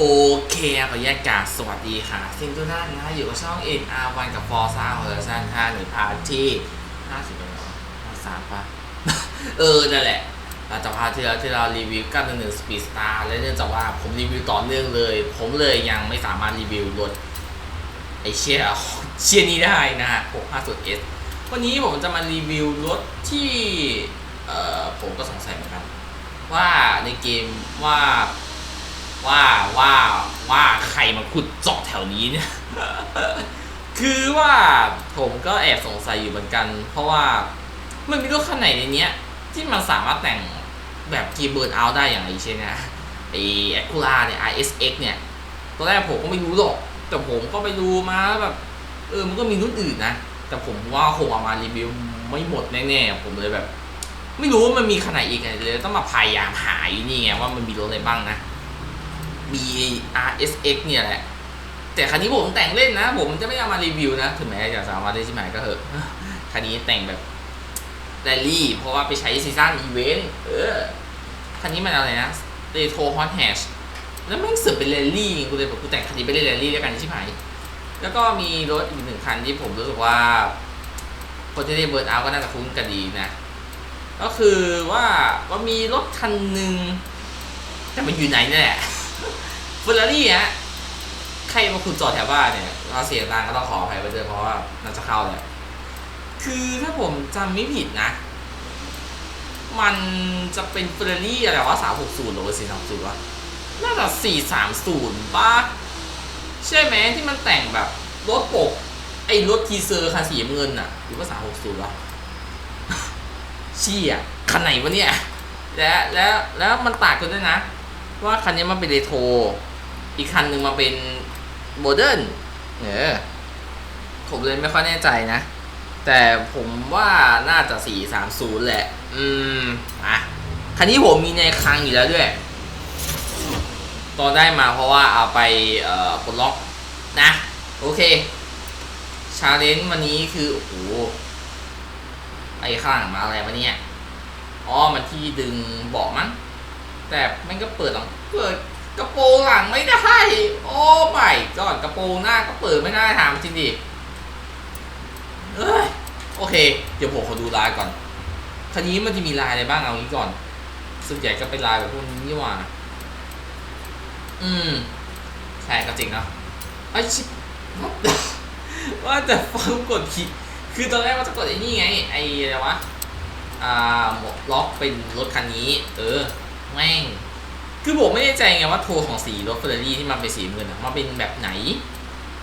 โอเคขอแยกกาสวัสดีค่ะ ซิงทุกท่านนะอยู่กับช่อง NR1 กับ Forza Horizon 5ในพาร์ทที่ 50เป็นหรอ53ป่ะ เออ นั่นแหละเราจะพาร์ทที่เราที่เรารีวิว911 Speed Star และเนื่องจากว่าผมรีวิวต่อเนื่องเลย ผมเลยยังไม่สามารถรีวิวรถไอเชี่ยเชี่ยนี้ได้นะฮะ650 S วันนี้ผมจะมารีวิวรถที่ เอ่อ ผมก็สงสัยเหมือนกัน ว่าในเกมว่า ว่าว่าว่าใครมาขุดเจาะแถวนี้เนี่ย คือว่าผมก็แอบสงสัยอยู่เหมือนกัน เพราะว่ามันมีรถคันไหนในเนี้ย ที่มันสามารถแต่งแบบกีเบิร์นเอาได้อย่างไรเช่นนะไอแอคูล่าเนี่ย ISX เนี่ยตอนแรกผมก็ไม่รู้หรอก แต่ผมก็ไปดูมาแล้วแบบ เออมันก็มีรุ่นอื่นนะ แต่ผมว่าคงเอามารีวิวไม่หมดแน่ๆ ผมเลยแบบ ไม่รู้ว่ามันมีขนาดอีกไงเลยต้องมาพยายามหาอยู่นี่ไงว่ามันมีรถอะไรบ้างนะ BRSX เนี่ยแหละ แต่คันนี้ผมแต่งเล่นนะ ผมจะไม่เอามารีวิวนะ ถึงแม้จะสามารถได้ชิมหายก็เถอะคันนี้แต่งแบบแรลลี่ เพราะว่าไปใช้ซีซั่นอีเวนต์เออ คันนี้มันอะไรนะเรโทรฮอตแฮชแล้วแม่งเสือกเป็นแรลลี่กูเลยบอกกูแต่งคันนี้ไปเล่นแรลลี่ด้วยกันชิมหายแล้วก็มีรถอีกหนึ่งคันที่ผมรู้สึกว่า คนที่ได้เบิร์ดเอาก็น่าจะคุ้นกันดีนะ ก็คือว่าว่ามีรถคันหนึ่งแต่มันอยู่ไหนเนี่ยแหละ อร์รารี่ฮะใครมาขุดจอดแถวบ้านเนี่ยเราเสียงดังก็ต้องขออภัยไปด้วยเพราะว่าน่าจะเข้าแหละคือถ้าผมจำไม่ผิดนะ มันจะเป็นเฟอร์รารี่อะไรวะ360หกศูนย์หรือว่สา430วะน่าจะ430ป่ะใช่ไหมที่มันแต่งแบบรถปก ไอ้รถทีเซอร์คันสีเงินอะหรือว่า360วะเชี่ยคันไหนวะเนี่ย และแล้วแล้วมันต่างกันด้วยนะ ว่าคันนี้มันเป็นเรโทร อีกคันหนึ่งมาเป็นโมเดิร์นเออผมเลยไม่ค่อยแน่ใจนะ แต่ผมว่าน่าจะ 430 แหละ อืม อะ คันนี้ผมมีในคลังอยู่แล้วด้วย ตอนได้มาเพราะว่าเอาไปเอ่อปลดล็อกนะ โอเค ชาเลนจ์วันนี้คือ โอ้โห ไอ้ข้างมาอะไรวะเนี่ย อ๋อ มันที่ดึงเบาะมั้ง แต่มันก็เปิดหลังเปิด กระโปรงหลังไม่ได้ โอ้ไม่ก่อนกระโปรงหน้าก็เปิดไม่ได้ถามจริงดิเอ้ยโอเค เดี๋ยวผมขอดูลายก่อนคันนี้มันจะมีลายอะไรบ้างเอางี้ก่อนส่วนใหญ่ก็เป็นลายแบบพวกนี้นี่หว่า อืมใช่ก็จริงเนาะไอชิบว่าแต่ฟังกดคิดคือตอนแรกว่าจะกดไอ้นี่ไง ไอ้อะไรวะ อ่าหมวกล็อกเป็นรถคันนี้ เออ แม่ง คือผมไม่แน่ใจไงว่าโทของสีรถเฟอร์รารี่ที่มันเป็นสีเงินอะมันเป็นแบบไหน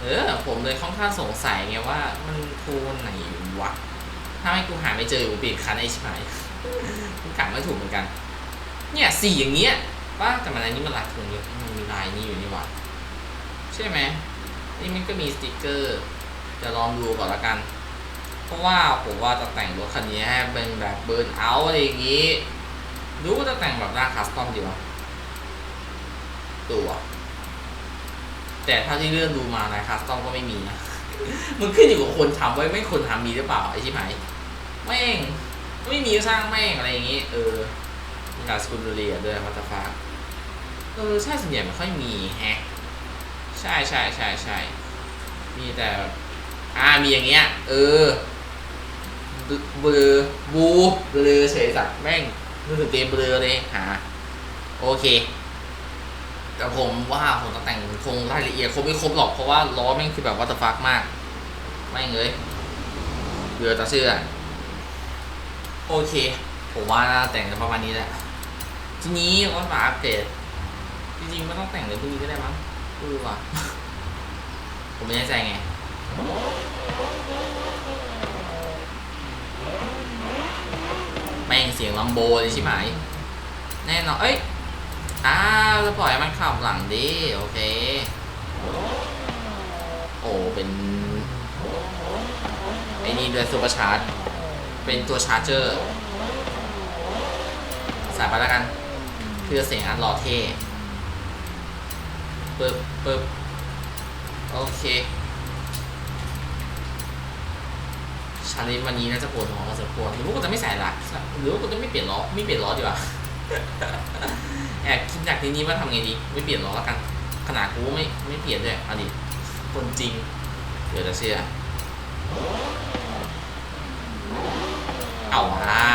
เออ ผมเลยค่อนข้างสงสัยไงว่า มันโทไหนวะ ถ้าให้กูหาไม่เจอกูเปลี่ยนคันไอ้ชิบหายกูกะไม่ถูกเหมือนกัน เนี่ยสีอย่างเงี้ยว่าแต่มันอันนี้มันลายทงเยอะมันมีลายนี้อยู่นี่หว่าใช่ไหมนี่มันก็มีสติกเกอร์จะลองดูก่อนละกัน เพราะว่าผมว่าจะแต่งรถคันนี้ให้เป็นแบบเบิร์นเอาท์อะไรอย่างงี้ รู้ว่าจะแต่งแบบหน้าคัสตอมดีวะ ตัว แต่ถ้าที่เลื่อนดูมานะคัสตอมก็ไม่มีนะมันขึ้นอยู่กับคนทำไว้ไม่คนทำมีหรือเปล่าไอ้ชิบหายแม่ง ไม่มีสร้างแม่งอะไรอย่างงี้ เออมีกาสกุลเรียด้วยวัตฟ้าเออใช่ส่วนใหญ่ไม่ค่อยมีแฮะใช่ใช่ใช่ใช่มีแต่อ่ามีอย่างเงี้ย เออเบลอบูเบลอเฉยสัตว์แม่งนึกถึงเกมเบลอเลยหาโอเค แต่ผมว่าผมจะแต่งคงรายละเอียดคงไม่ครบหรอกเพราะว่าล้อแม่งคือแบบวัตฟักมากแม่เลยเบือตาเชื่อโอเค ผมว่าแต่งประมาณนี้แหละทีนี้ว่ามาอัปเดตจริงๆไม่ต้องแต่งเลยพรุ่งนี้ก็ได้มั้งเออว่ะผมไม่แน่ใจไงแม่งเสียงลัมโบเลยใช่ไหมแน่นอนเอ้ย อ้าวจะปล่อยมันขับหลังดิ โอเค โอ้ เป็น ไอ้นี่ด้วยซูเปอร์ชาร์จ เป็นตัวชาร์เจอร์ใส่ไปแล้วกัน เพื่อเสียงอันหล่อเท่ปึ๊บปึ๊บโอเคชาเลนจ์วันนี้น่าจะปวดหัวพอสมควรหรือว่ากูจะไม่ใส่ละหรือว่ากูจะไม่เปลี่ยนล้อไม่เปลี่ยนล้อดีกว่า แอบคิดหนักทีนี้ว่าทำไงดี ไม่เปลี่ยนล้อแล้วกัน ขนาดกูไม่ไม่เปลี่ยนด้วยอดีตคนจริงเดี๋ยวจะเชื่อเอาว่า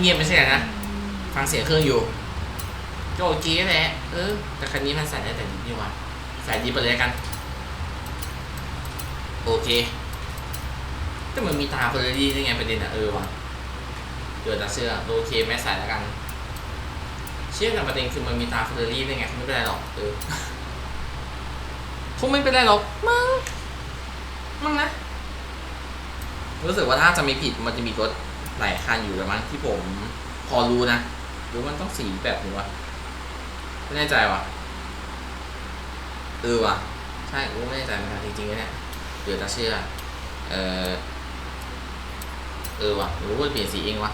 เงียบไม่ใช่เหรอนะ ฟังเสียงเครื่องอยู่ก็โอเคแหละเออ แต่คันนี้มันใส่ได้แต่นิดนี่ว่าใส่ดีไปเลยกัน โอเค แต่มันมีตาเฟอร์รารี่ได้ไงประเด็นอะเออว่ะเดี๋ยวจะเสื้อโอเคไม่ใส่แล้วกัน เชื่อแต่ประเด็นคือมันมีตาเฟอร์รารี่ได้ไงไม่เป็นไรหรอกเออคงไม่เป็นไรหรอกมั้งมั้งนะ รู้สึกว่าถ้าจะไม่ผิดมันจะมีรถ หลายคันอยู่แล้วมั้งที่ผมพอรู้นะหรือมันต้องสีแบบนี้วะไม่แน่ใจวะเออวะใช่กูไม่แน่ใจเหมือนกันจริงๆเนี่ยเดี๋ยวจะเชื่อ เออเออวะหรือว่าเปลี่ยนสีเองวะ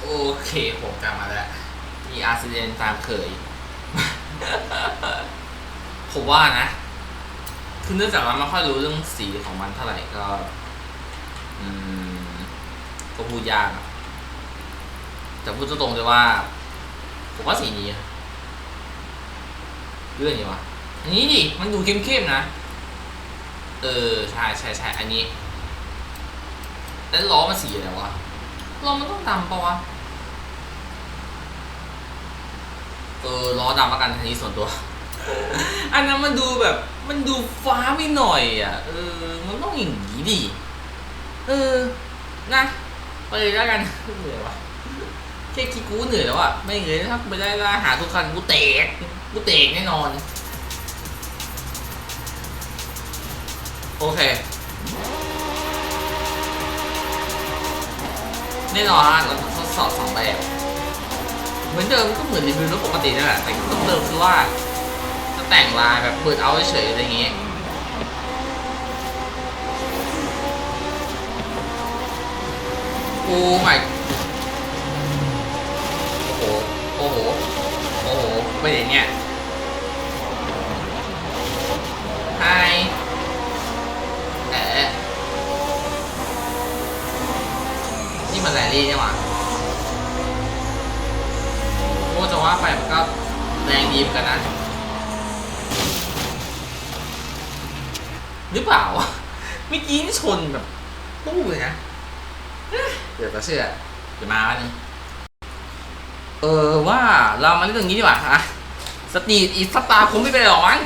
โอเคผมกลับมาแล้วมีอาร์ซิเดนตามเคย ผมว่านะ คือเนื่องจากเราไม่ค่อยรู้เรื่องสีของมันเท่าไหร่ก็ อืมก็พูดยากอะแต่พูดตรงๆเลยว่า ผมว่าสีนี้อะเรื่องนี้วะอันนี้ดิมันดูเข้มๆนะ เออใช่ใช่ใช่อันนี้ แล้วล้อมันสีอะไรวะล้อมันต้องดำปะวะเออล้อดำแล้วกันอันนี้ส่วนตัว อันนั้นมันดูแบบ มันดูฟ้าไปหน่อยอะเออมันต้องอย่างนี้ดิ เออ นะ ไปเลยแล้วกันเหนื่อยวะแค่คิดกูเหนื่อยแล้วอะไม่เหนื่อยถ้าไปได้ล่าหาทุกคันกูเตกกูเตกแน่นอน โอเค แน่นอนฮะเราทดสอบสองแบบเหมือนเดิมก็เหมือนรีวิวรถปกตินั่นแหละแต่เพิ่มเติมคือว่าจะแต่งลายแบบเปิดเอาเฉยอะไรอย่างเงี้ย โอ้ไม่โอ้โห โอ้โห โอ้โห ไม่เห็นเนี่ยไฮเอ๋นี่มันแรลลี่นี่หว่าโอ้จะว่าไปมันก็แรงดีเหมือนกันนะหรือเปล่า เมื่อกี้นี่ชนแบบ เชื่อเดี๋ยวมาวันนึงเออว่าเรามาเล่นตรงนี้ดีกว่าอะสตรีทอีสตาคงไม่เป็นไรหรอกมั้ง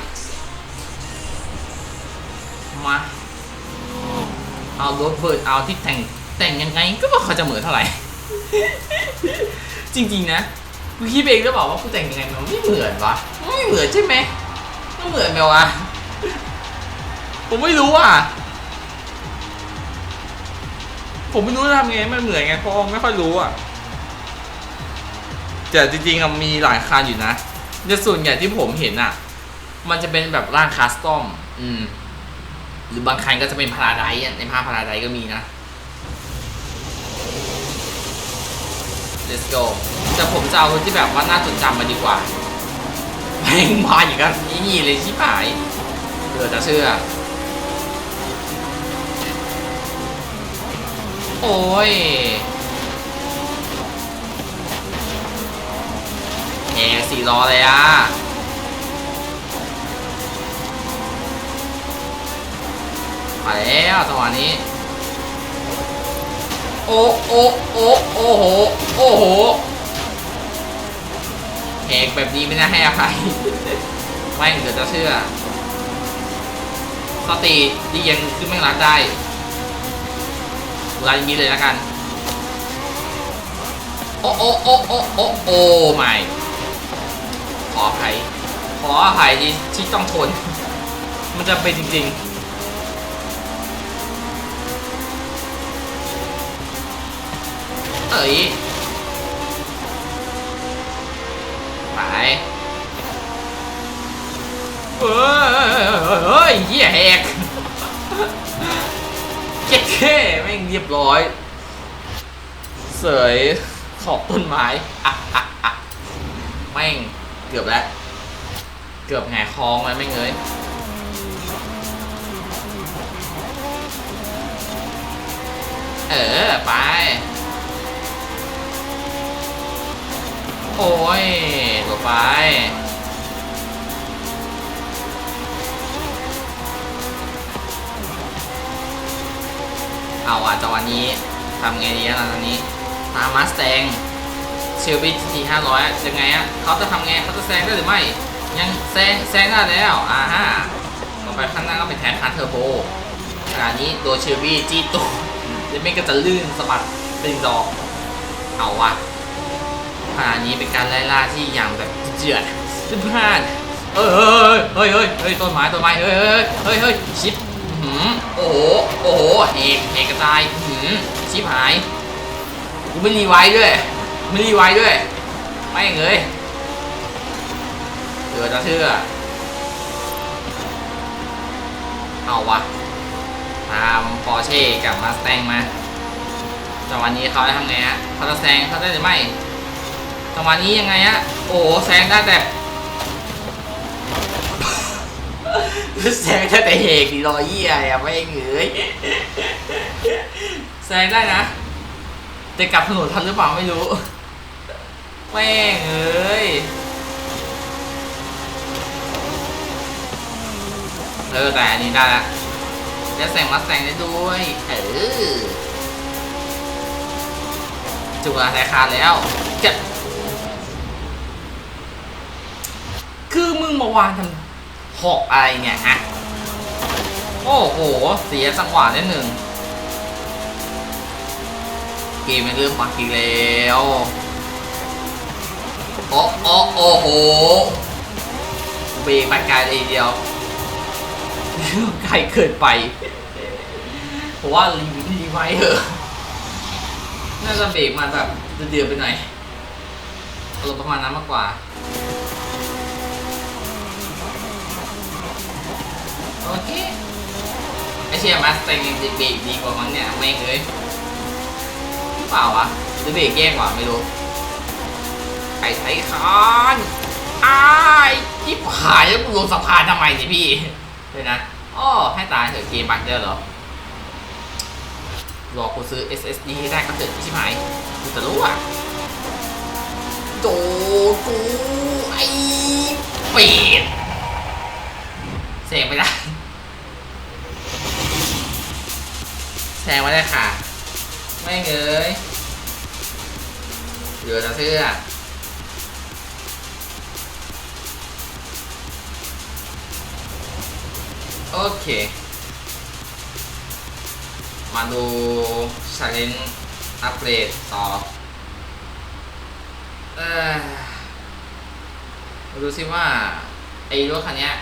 มาเอารถเบิร์ดเอาที่แต่งแต่งยังไงก็ว่าเขาจะเหมือนเท่าไหร่ จริงๆนะกูคิดเองก็บอกว่ากูแต่งยังไงมันไม่เหมือนวะไม่เหมือนใช่ไหมไม่เหมือนไหมวะผมไม่รู้อะ ผมไม่รู้จะทำไงมันเหมือนไงเพราะไม่ค่อยรู้อะแต่จริงๆอะมีหลายคันอยู่นะแต่ส่วนใหญ่ที่ผมเห็นอะ มันจะเป็นแบบร่างคัสตอม อืม หรือบางคันก็จะเป็นพาราไดซ์ในภาพพาราไดซ์ก็มีนะ let's go แต่ผมจะเอาที่แบบว่าน่าจดจำมาดีกว่าแม่งมาอย่างกันนี่เลยชิบหายเดี๋ยวจะเชื่อ โอ้ยแอร์สี่ล้อเลยอะมาแล้วจังหวะนี้ โอ้โอ้โอ้โอ้โห โอ้โหแหกแบบนี้ไม่น่าให้อภัยไม่เดี๋ยวจะเชื่อสติที่ยังขึ้นไม่รักได้ ลาอย่างนี้เลยแล้วกัน โอ้โอ้โอ้โอ้โอ้โอ้ไม่ขออภัยขออภัยที่ที่ต้องทน มันจะเป็นจริงๆ เอ้ยไปเอ้ยเฮ้ยเหี้ยแหก แม่งเรียบร้อย เสยขอบต้นไม้อะอะอะแม่งเกือบแล้ว เกือบแหงายคองแล้วไม่งเงยเออ ไป โอ้ยหลบไป เอาอะจังหวะนี้ทำไงดีอะตอนนี้ ตามมาสแตงเชลบี้ทีห้าร้อยจะไงอะเขาจะทำไงเขาจะแซงได้หรือไม่ ยังแซงแซงได้แล้วอ่าฮะต่อไปข้างหน้าก็เป็นแทนคันเทอร์โบขณะนี้โดนเชลบี้จี้ตัวเดี๋ยวไม่ก็จะลื่นสะบัดเป็นดอก เอาวะขณะนี้เป็นการไล่ล่าที่อย่างแบบเจือดเพื่อนเฮ้ยเฮ้ยเฮ้ยเฮ้ยต้นไม้ต้นไม้เฮ้ยเฮ้ยเฮ้ยเฮ้ยชิป หืมโอ้โห โอ้โห เอกเอกกระจายหืมชิปหาย กูไม่รีไวท์ด้วย ไม่รีไวท์ด้วย ไม่งเลยเดี๋ยวจะเชื่อ เอาวะ ตามปอร์เช่กับมาสแตงมาจังหวะนี้เขาจะทำไงฮะเขาจะแซงเขาได้หรือไม่จังหวะนี้ยังไงฮะ โอ้โห แซงได้แต่ แซงได้แต่เฮกดีรอยเยี่ยอะไม่เหงยแซงได้นะ แต่กลับถนนทันหรือเปล่าไม่รู้แม่งเอ้ยเออแต่อันนี้ได้ละจะแซงมาแซงได้ด้วย เออจุกอะแต่ขาดแล้วจะคือมึงมาวางทำ หอกอะไรเนี่ยฮะ โอ้โห เสียจังหวะนิดหนึ่งเกมมันเริ่มปักอีกแล้วโอ้โอ้โอ้โหเบรกไปไกลเลยเดียวไกลเกินไปผมว่ารีวิวรีไว้เถอะน่าจะเบรกมาแบบเดือดไปหน่อยอารมณ์ประมาณนั้นมากกว่า โอเคไอเชียมาสเต็งเบรกดีกว่ามั้งเนี่ยไม่งเลยหรือเปล่าวะหรือเบรกแย่กว่าไม่รู้ไอ้ไอ้คอนอ้ายที่ผายแล้วกูลงสะพานทำไมเนี่ยพี่เดี๋ยวนะอ้อให้ตายเถอะเกมบักเด้อเหรอรอกูซื้อ SSD ให้ได้ก็เถอะชิบหายกูจะรู้อะโด งไม่ได้ค่ะ ไม่เงยเหลือจะเสื้อโอเค มาดูชาเลนจ์อัปเดตต่อเออมาดูซิว่า ไอ้รถคันเนี้ย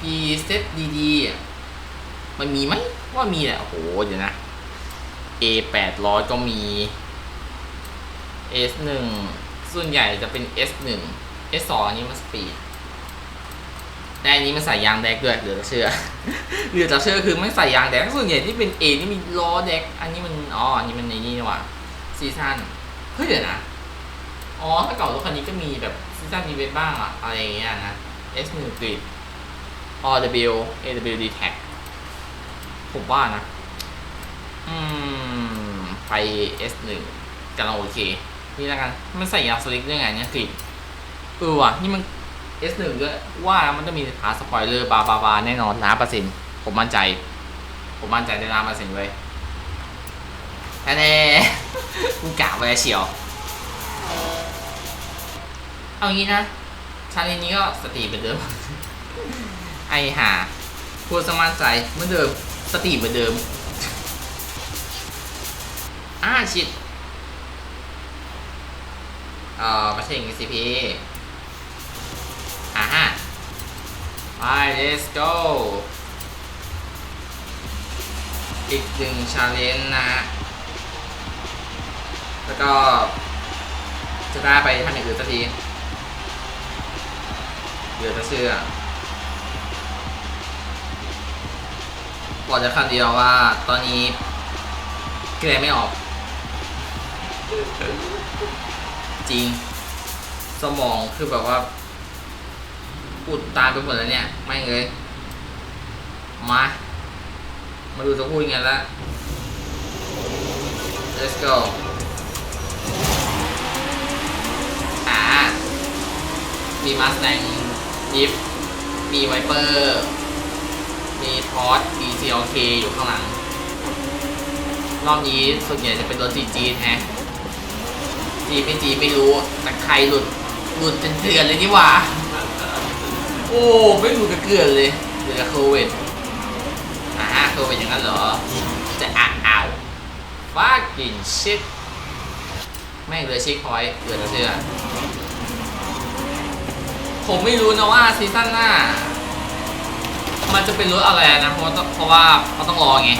P set DD อะมันมีไหม ว่ามีแหละโอ้โหเดี๋ยวนะ A 8 0 0ก็มี S 1ส่วนใหญ่จะเป็น S 1 S 2อันนี้มันสปีดแต่อันนี้มันใส่ยางแดกด้วยเหลือจะเชื่อเหลือจะเชื่อคือไม่ใส่ยางแดกส่วนใหญ่ที่เป็น A นี่มีล้อแดกอันนี้มันอ๋ออันนี้มันในนี่นี่หว่าซีซั่นเฮ้ยเดี๋ยวนะอ๋อถ้าเก่ารถคันนี้ก็มีแบบซีซั่นอีเวนบ้างอะอะไรอย่างเงี้ยนะ S 1กรีด RW AWD tag ผมว่านะ อืม ไป S1 กำลังโอเค นี่แล้วกัน มันใส่ยาสลิกด้วยไงเนี่ยสิเออว่ะ นี่มัน S1 ด้วยว่ามันจะมีพาสปอยเลอร์บาบาบาแน่นอนล้านเปอร์เซ็นต์ผมมั่นใจ ผมมั่นใจได้ล้านเปอร์เซ็นต์เลยแน่กูกะไว้เฉียว เอางี้นะชาเลนจ์นี้ก็สติเหมือนเดิม ไอหาพูดสมั่นใจเหมือนเดิม สติเหมือนเดิมอ่าชิดเอ่อไม่ใช่อย่างงี้สิพี่อ่าฮะไป let's go อีกหนึ่งชาเลนจ์นะฮะ แล้วก็ จะได้ไปทำอย่างอื่นสักทีเหลือจะเชื่อ บอกจะคำเดียวว่า ตอนนี้คิดอะไรไม่ออก จริง สมองคือแบบว่าอุดตาไปหมดแล้วเนี่ย ไม่เลย มา มาดูจะพูดยังไงละ let's go อ่ามีมาสแตงยิปมีไวเปอร์ มีทอสมี CLK อยู่ข้างหลัง รอบนี้ส่วนใหญ่จะเป็นรถจีจีแฮะจีไม่จีไม่รู้แต่ใครหลุดหลุดเป็นเดือนเลยนี่หว่า โอ้ไม่หลุดกันเกลือนเลยเดือดโควิดอ่าโควิดอย่างนั้นเหรอ จะอะอ้าวฟ้ากินชิดแม่งเลยชิคพอยต์เดือเชื่อผมไม่รู้นะว่าซีซั่นหน้า มันจะเป็นรถอะไรนะเพราะว่าเพราะว่าเขาต้องรอไง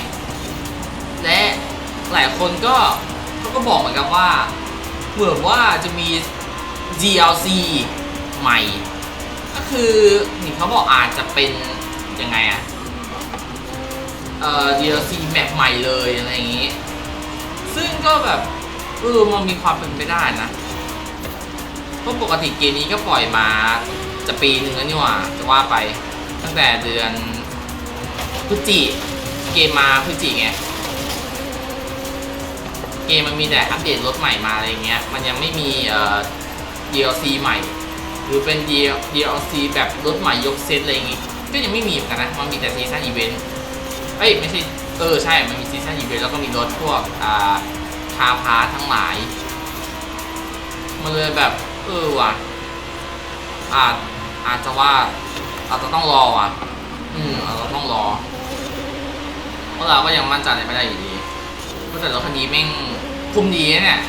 และหลายคนก็เขาก็บอกเหมือนกันว่าเหมือนว่าจะมี DLC ใหม่ ก็คือนี่เขาบอกอาจจะเป็นยังไงอะเอ่อ DLC แมปใหม่เลยอะไรอย่างงี้ ซึ่งก็แบบเออมันมีความเป็นไปได้นะเพราะปกติเกมนี้ก็ปล่อยมาจะปีหนึ่งแล้วนี่หว่าจะว่าไป ตั้งแต่เดือนพฤศจิเกมมาพฤศจิไงเกมมันมีแต่อัปเดตรถใหม่มาอะไรเงี้ย มันยังไม่มีเอ่อ DLC ใหม่ หรือเป็น DLC แบบรถใหม่ยกเซตอะไรอย่างงี้ก็ยังไม่มีเหมือนกันนะ มันมีแต่ซีซั่นอีเวนต์เอ้ย ไม่ใช่ เออ ใช่ มันมีซีซั่นอีเวนต์แล้วก็มีรถพวก อ่าคาพาททั้งหลาย มันเลยแบบ เออว่ะอาจอาจจะว่า อาจจะต้องรอว่ะ อืมอาจจะต้องรอ เพราะเราก็ยังมั่นใจไม่ได้อยู่ดีเพราะแต่รถคันนี้แม่งคุมดีนะเนี่ย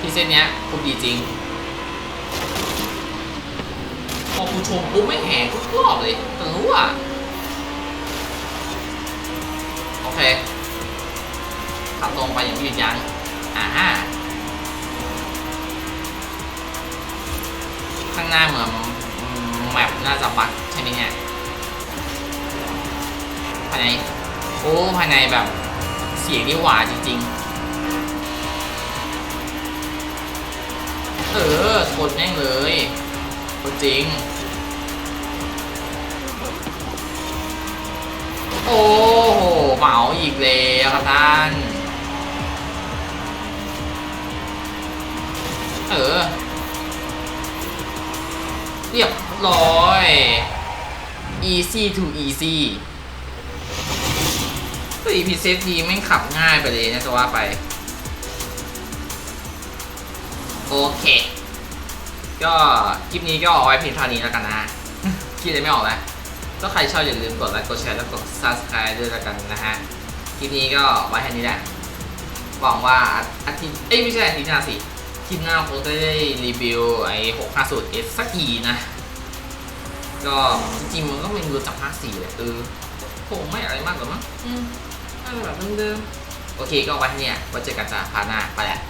พี่เส้นเนี้ยคุมดีจริง พอกูชมปุ๊บไม่แหงทุกรอบเลยแต่รู้อะ โอเค ขับตรงไปอย่างยืนยันอ่าฮะข้างหน้าเหมือน แมปน่าจะบักใช่ไหมเนี่ยภายในโอ้ภายในแบบเสียงนี่หวานจริง ๆ เออชนแม่งเลยคนจริง โอ้โหเหมาอีกแล้วครับท่าน เออเรียบ ร้อย easy to easy ตัว EP เซฟทีแม่งขับง่ายไปเลยนะจะว่าไป โอเค ก็คลิปนี้ก็เอาไว้เพียงเท่านี้แล้วกันนะคิดอะไรไม่ออกแล้วก็ใครชอบอย่าลืมกดไลค์กดแชร์แล้วกด subscribe ด้วยแล้วกันนะฮะคลิปนี้ก็ไว้แค่นี้แหละหวังว่าอาทิตย์เอ้ยไม่ใช่อาทิตย์หน้าสิอาทิตย์หน้าคงจะได้รีวิวไอ้650 S สักทีนะ ก็จริงๆมันก็เป็นรถจากภาค4แหละเออคงไม่อะไรมากหรอกมั้งอืมน่าจะแบบเดิมๆโอเคก็เอาไว้แค่นี้ไว้เจอกันจ้าพาร์ทหน้าไปแหละ